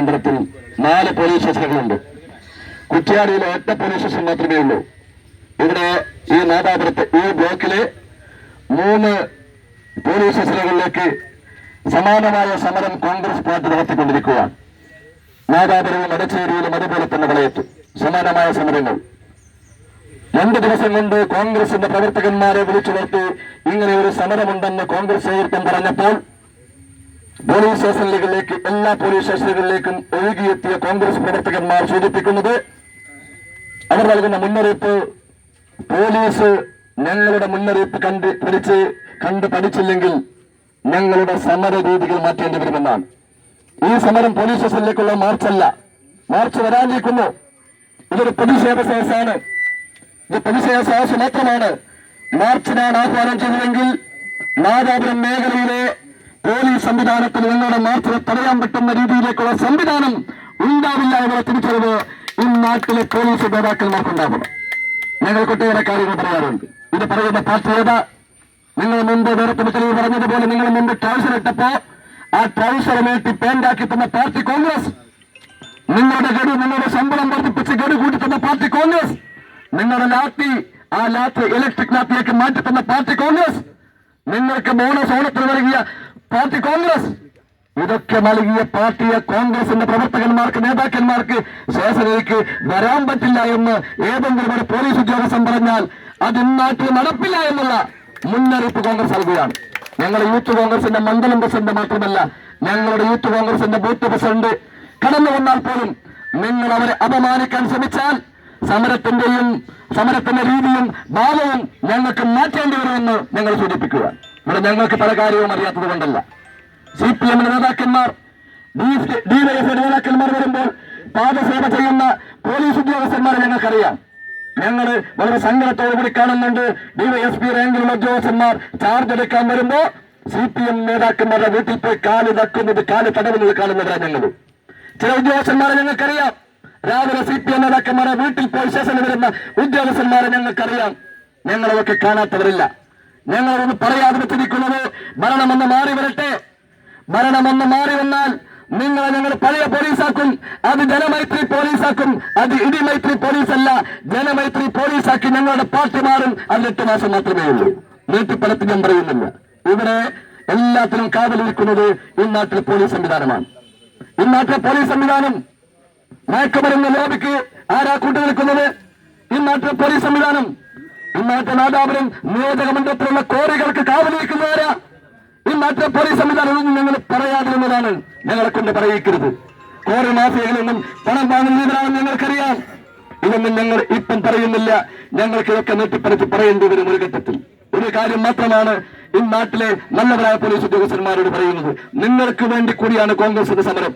മണ്ഡലത്തിൽ നാല് പോലീസ് സ്റ്റേഷനുകളുണ്ട്. കുറ്റ്യാടിയിൽ ഒറ്റ പോലീസ് സ്റ്റേഷൻ മാത്രമേ ഉള്ളൂ. ഇവിടെ ഈ നാദാപുരത്ത് ഈ ബ്ലോക്കിലെ മൂന്ന് പോലീസ് സ്റ്റേഷനുകളിലേക്ക് സമാനമായ സമരം കോൺഗ്രസ് പാർട്ടി നടത്തിക്കൊണ്ടിരിക്കുകയാണ്. നാദാപുരവും അടച്ചേരിയിലും അതുപോലെ തന്നെ വിളയത്തു സമാനമായ സമരങ്ങൾ. രണ്ട് ദിവസം കൊണ്ട് കോൺഗ്രസിന്റെ പ്രവർത്തകന്മാരെ വിളിച്ചു നിർത്തി ഇങ്ങനെ ഒരു സമരമുണ്ടെന്ന് കോൺഗ്രസ് നേതൃത്വം പറഞ്ഞപ്പോൾ പോലീസ് സ്റ്റേഷനുകളിലേക്ക് എല്ലാ പോലീസ് സ്റ്റേഷനുകളിലേക്കും ഒഴുകിയെത്തിയ കോൺഗ്രസ് പ്രവർത്തകന്മാർ സൂചിപ്പിക്കുന്നത് അവർ നൽകുന്ന മുന്നറിയിപ്പ് പോലീസ് ഞങ്ങളുടെ മുന്നറിയിപ്പ് കണ്ട് പഠിച്ച് കണ്ട് പഠിച്ചില്ലെങ്കിൽ ഞങ്ങളുടെ സമര രീതികൾ മാറ്റേണ്ടി വരുമെന്നാണ്. ഈ സമരം പോലീസ് സ്റ്റേഷനിലേക്കുള്ള മാർച്ചല്ല. മാർച്ച് വരാനിരിക്കുന്നു. ഇതൊരു പ്രതിഷേധ സദസ്സാണ് ഇത് പ്രതിഷേധ സദസ് മാത്രമാണ്. മാർച്ചിനാണ് ആഹ്വാനം ചെയ്തതെങ്കിൽ നാദാപുരം മേഖലയിലെ പോലീസ് സംവിധാനത്തിൽ നിങ്ങളുടെ മാർച്ചിനെ തടയാൻ പറ്റുന്ന രീതിയിലേക്കുള്ള സംവിധാനം ഉണ്ടാവില്ല എന്നുള്ള തിരിച്ചറിവ് ഈ നാട്ടിലെ പോലീസ് നേതാക്കന്മാർക്കുണ്ടാകും ഞങ്ങൾ കുട്ടികളുടെ കാര്യങ്ങൾ പറയാറുണ്ട്. ഇത് പറയുന്ന പാർട്ടി നിങ്ങൾ മുമ്പ് നേരത്തെ തെളിവ് പറഞ്ഞതുപോലെ നിങ്ങൾ മുമ്പ് ട്രൗസർ ഇട്ടപ്പോ ആ ട്രൗസർ നീട്ടി പേന്റാക്കി തന്ന പാർട്ടി കോൺഗ്രസ്. നിങ്ങളുടെ ഗഡു നിങ്ങളുടെ ശമ്പളം വർദ്ധിപ്പിച്ച് ഗഡു കൂട്ടി തന്ന പാർട്ടി കോൺഗ്രസ്. നിങ്ങളുടെ ലാത്തി ആ ലാത്തി ഇലക്ട്രിക് ലാത്തിലേക്ക് മാറ്റി തന്ന പാർട്ടി കോൺഗ്രസ്. നിങ്ങൾക്ക് ബോണസ് ഓണത്തിന് നൽകിയ പാർട്ടി കോൺഗ്രസ്. ഇതൊക്കെ നൽകിയ പാർട്ടിയെ കോൺഗ്രസിന്റെ പ്രവർത്തകന്മാർക്ക് നേതാക്കന്മാർക്ക് ശേഷനിലേക്ക് വരാൻ പറ്റില്ല എന്ന് ഏതെങ്കിലും ഒരു പോലീസ് ഉദ്യോഗസ്ഥൻ പറഞ്ഞാൽ അത് ഇന്നാട്ടിൽ നടപ്പില്ല എന്നുള്ള മുന്നറിയിപ്പ് കോൺഗ്രസ് നൽകുകയാണ്. ഞങ്ങൾ യൂത്ത് കോൺഗ്രസിന്റെ മണ്ഡലം പ്രസിഡന്റ് മാത്രമല്ല ഞങ്ങളുടെ യൂത്ത് കോൺഗ്രസിന്റെ ബൂത്ത് പ്രസിഡന്റ് കടന്നു വന്നാൽ പോലും നിങ്ങൾ അവരെ അപമാനിക്കാൻ ശ്രമിച്ചാൽ സമരത്തിന്റെയും സമരത്തിന്റെ രീതിയും ഭാവവും ഞങ്ങൾക്ക് മാറ്റേണ്ടി വരുമെന്ന് ഞങ്ങൾ സൂചിപ്പിക്കുക ഇവിടെ ഞങ്ങൾക്ക് പല കാര്യവും അറിയാത്തത് കൊണ്ടല്ല. സി പി എമ്മിന്റെ നേതാക്കന്മാർ ഡിവൈഎഫ്ഐ നേതാക്കന്മാർ വരുമ്പോൾ പാദസേവ ചെയ്യുന്ന പോലീസ് ഉദ്യോഗസ്ഥന്മാരെ ഞങ്ങൾക്കറിയാം. ഞങ്ങൾ വളരെ സങ്കടത്തോടു കൂടി കാണുന്നുണ്ട്. ഡിവൈഎസ്പി റാങ്കിലുള്ള ഉദ്യോഗസ്ഥന്മാർ ചാർജ് എടുക്കാൻ വരുമ്പോൾ സി പി എം നേതാക്കന്മാരുടെ വീട്ടിൽ പോയി കാൽ തക്കുന്നത് കാൽ തടവുന്നത് കാണുന്നവരാണ് ഞങ്ങൾ ചില ഉദ്യോഗസ്ഥന്മാരെ ഞങ്ങൾക്കറിയാം. രാവിലെ സി പി എം നേതാക്കന്മാരെ വീട്ടിൽ പോയി ശേഷം വരുന്ന ഉദ്യോഗസ്ഥന്മാരെ ഞങ്ങൾക്കറിയാം. ഞങ്ങളതൊക്കെ കാണാത്തവരില്ല. ഞങ്ങളതൊന്ന് പറയാതെ വെച്ചിരിക്കുന്നത് മരണമെന്ന് മാറി വരട്ടെ. മരണമെന്ന് മാറി വന്നാൽ നിങ്ങളെ ഞങ്ങൾ പഴയ പോലീസാക്കും. അത് ജനമൈത്രി പോലീസാക്കും. അത് ഇടിമൈത്രി പോലീസല്ല. ജനമൈത്രി പോലീസാക്കി ഞങ്ങളുടെ പാർട്ടി മാറും. അത് എട്ട് മാസം മാത്രമേ ഉള്ളൂ. നീട്ടിപ്പടത്തിൽ ഞാൻ പറയുന്നില്ല. ഇവിടെ എല്ലാത്തിനും കാവലിരിക്കുന്നത് ഈ നാട്ടിലെ പോലീസ് സംവിധാനമാണ്. ഈ നാട്ടിലെ പോലീസ് സംവിധാനം മയക്കുമരുന്ന് ലോബിക്ക് ആരാ കൂട്ടുനിൽക്കുന്നത്? ഈ നാട്ടിലെ പോലീസ് സംവിധാനം നാട്ടിലെ നാദാപുരം നിയോജക മണ്ഡലത്തിലുള്ള കോറികൾക്ക് കാവലിരിക്കുന്നവരാ ഇന്നത്തെ പോലീസ് സംവിധാനം ഞങ്ങൾ പറയാതിരുന്നതാണ് ഞങ്ങളെ കൊണ്ട് പറയിക്കരുത്. കോറി മാഫിയകളിൽ നിന്നും പണം വാങ്ങുന്നതിനാണെന്ന് ഞങ്ങൾക്കറിയാം. ഇതൊന്നും ഞങ്ങൾ ഇപ്പം പറയുന്നില്ല. ഞങ്ങൾക്ക് ഇതൊക്കെ നെട്ടിപ്പറിച്ച് പറയേണ്ടി വരും ഒരു ഘട്ടത്തിൽ. ഒരു കാര്യം മാത്രമാണ് ഈ നാട്ടിലെ നല്ലവരായ പോലീസ് ഉദ്യോഗസ്ഥന്മാരോട് പറയുന്നത്. നിങ്ങൾക്ക് വേണ്ടി കൂടിയാണ് കോൺഗ്രസിന്റെ സമരം.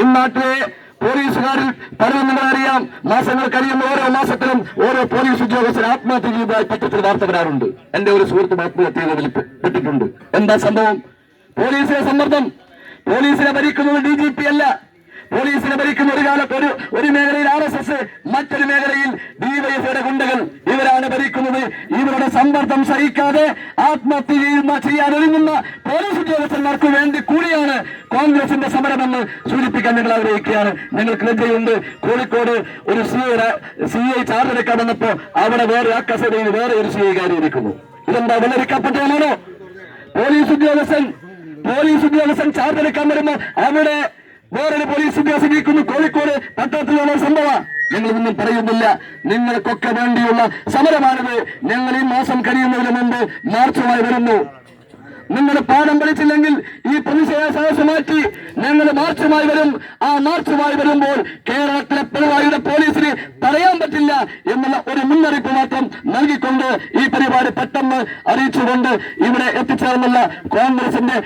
ഈ നാട്ടിലെ പോലീസുകാരിൽ പലരും നിങ്ങളറിയാം മാസങ്ങൾ കഴിയുന്ന ഓരോ മാസത്തിലും ഓരോ പോലീസ് ഉദ്യോഗസ്ഥർ ആത്മഹത്യ ചെയ്തതായി പത്രത്തിൽ വാർത്ത വരാറുണ്ട്. എന്റെ ഒരു സുഹൃത്തും ആത്മഹത്യ ചെയ്തതിൽ പെട്ടിട്ടുണ്ട്. എന്താ സംഭവം? പോലീസിലെ സമ്മർദ്ദം. പോലീസിനെ ഭരിക്കുന്നത് ഡി ജി പി അല്ല. പോലീസിനെ ഭരിക്കുന്ന ഒരു കാലത്ത് ഒരു ഒരു മേഖലയിൽ ആർ എസ് എസ് മറ്റൊരു മേഖലയിൽ ഡിവൈഎഫ്ഐയുടെ ഗുണ്ടകൾ ഇവരാണ് ഭരിക്കുന്നത്. ഇവരുടെ സമ്മർദ്ദം സഹിക്കാതെ ആത്മഹത്യ ചെയ്യുന്ന ചെയ്യാൻ ഒരുങ്ങുന്ന പോലീസ് ഉദ്യോഗസ്ഥന്മാർക്ക് വേണ്ടി കൂടിയാണ് കോൺഗ്രസിന്റെ സമരമെന്ന് സൂചിപ്പിക്കാൻ ഞങ്ങൾ ആഗ്രഹിക്കുകയാണ്. ഞങ്ങൾക്ക് ലജ്ജയുണ്ട്. കോഴിക്കോട് ഒരു സി സി ഐ ചാർജ് എടുക്കാൻ വന്നപ്പോ അവിടെ വേറെ ആ കസേരയിൽ വേറെ ഒരു സി ഐ കാര്യം ഇരിക്കുന്നു. ഇതെന്താ വെള്ളരിക്കപ്പെട്ടതാണോ പോലീസ് ഉദ്യോഗസ്ഥൻ പോലീസ് ഉദ്യോഗസ്ഥൻ ചാർജ് എടുക്കാൻ വരുമ്പോൾ അവിടെ വേറൊരു പോലീസ് ഉദ്യോഗസ്ഥിക്കുന്നു കോഴിക്കോട് പട്ടണത്തിലുള്ള സംഭവം. നിങ്ങളൊന്നും പറയുന്നില്ല. നിങ്ങൾക്കൊക്കെ വേണ്ടിയുള്ള സമരമാണിത്. ഞങ്ങൾ ഈ മാസം കഴിയുന്നതിന് മുമ്പ് മാർച്ചുമായി വരുന്നു. നിങ്ങൾ പാഠം പഠിച്ചില്ലെങ്കിൽ ഈ പ്രതിഷേധ സദസ് മാറ്റി ഞങ്ങൾ മാർച്ചുമായി വരും. ആ മാർച്ചുമായി വരുമ്പോൾ കേരളത്തിലെ പിണറായിയുടെ പോലീസിന് തടയാൻ പറ്റില്ല എന്നുള്ള ഒരു മുന്നറിയിപ്പ് മാത്രം നൽകിക്കൊണ്ട് ഈ പരിപാടി പെട്ടെന്ന് അറിയിച്ചുകൊണ്ട് ഇവിടെ എത്തിച്ചേർന്നുള്ള കോൺഗ്രസിന്റെ